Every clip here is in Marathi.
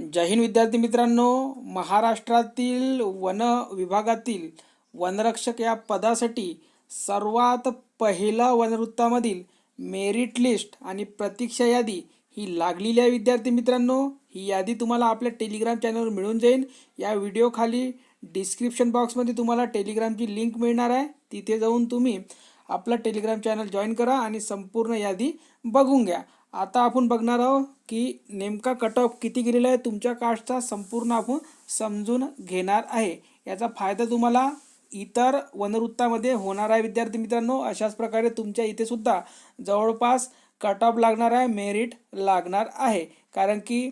जय हिंद विद्यार्थी मित्रांनो महाराष्ट्रातील वन विभागातील वनरक्षक या पदासाठी सर्वात पहिला वनवृत्तामधील मेरिट लिस्ट आणि प्रतीक्षा यादी ही लागलेली आहे विद्यार्थी मित्रांनो. ही यादी तुम्हाला आपल्या टेलिग्राम चॅनलवर मिळून जाईल. या व्हिडिओ खाली डिस्क्रिप्शन बॉक्समध्ये तुम्हाला टेलिग्रामची लिंक मिळणार आहे. तिथे जाऊन तुम्ही आपला टेलिग्राम चॅनल जॉईन करा आणि संपूर्ण यादी बघून घ्या. आता आपण बघणार आहोत की नेमका कट ऑफ किती गेलेला आहे तुमच्या कास्टचा संपूर्ण आपण समजून घेणार आहे. याचा फायदा तुम्हाला इतर वनवृत्तामध्ये होणार आहे विद्यार्थी मित्रांनो. अशाच प्रकारे तुमच्या इथे सुद्धा जवळपास कट ऑफ लागणार आहे मेरिट लागणार आहे. कारण की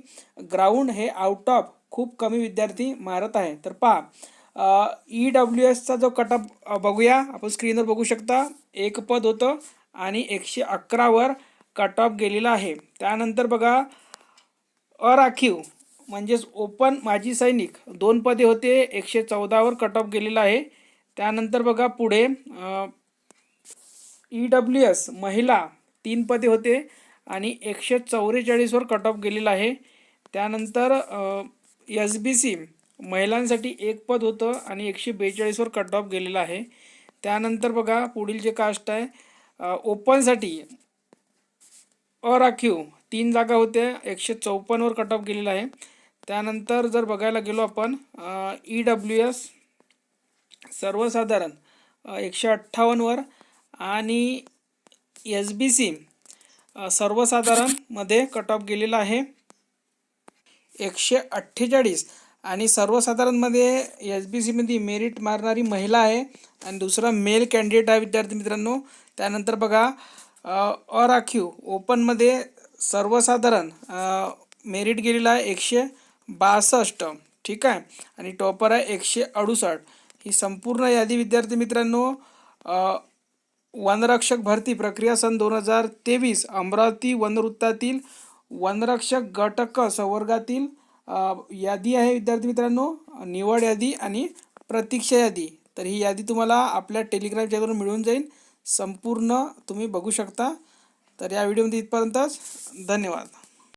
ग्राउंड हे आउट ऑफ खूप कमी विद्यार्थी मारत आहे. तर पहा ई डब्ल्यू एसचा जो कट ऑफ बघूया. आपण स्क्रीनवर बघू शकता. एक पद होतं आणि एकशे अकरावर कट ऑफ गेलेला आहे. त्यानंतर बघा अराखीव म्हणजेच ओपन माजी सैनिक दोन पदे होते एकशे चौदावर कट ऑफ गेलेला आहे. त्यानंतर बघा पुढे ई डब्ल्यू एस महिला तीन पदे होते आणि एकशे चौवेचाळीसवर कट ऑफ गेलेला आहे. त्यानंतर एस बी सी महिलांसाठी एक पद होतं आणि एकशे बेचाळीसवर कट ऑफ गेलेला आहे. त्यानंतर बघा पुढील जे कास्ट आहे ओपनसाठी अराखीव. तीन जागा होत्या. एकशे चौपन्नवर कट ऑफ गेलेला आहे. त्यानंतर जर बघायला गेलो आपण ई डब्ल्यू एस सर्वसाधारण एकशे अठ्ठावन्नवर आणि एस बी सी सर्वसाधारणमध्ये कट ऑफ गेलेला आहे. एकशे अठ्ठेचाळीस आणि सर्वसाधारणमध्ये एस बी सीमध्ये मेरिट मारणारी महिला आहे. आणि दुसरा मेल कॅन्डिडेट आहे विद्यार्थी मित्रांनो. त्यानंतर बघा अराखीव. ओपनमध्ये सर्वसाधारण मेरिट गेलेला आहे एकशे बासष्ट. ठीक आहे? आणि टॉपर आहे एकशे अडुसष्ट. ही संपूर्ण यादी विद्यार्थी मित्रांनो वनरक्षक भरती प्रक्रिया सन दोन हजार तेवीस. अमरावती वनवृत्तातील वनरक्षक गटक संवर्गातील यादी आहे विद्यार्थी मित्रांनो. निवड यादी आणि प्रतीक्षा यादी. तर ही यादी तुम्हाला आपल्या टेलिग्राम चॅनलवर मिळून जाईल. संपूर्ण तुम्ही बघू शकता. तर या व्हिडिओमध्ये इथपर्यंतच धन्यवाद.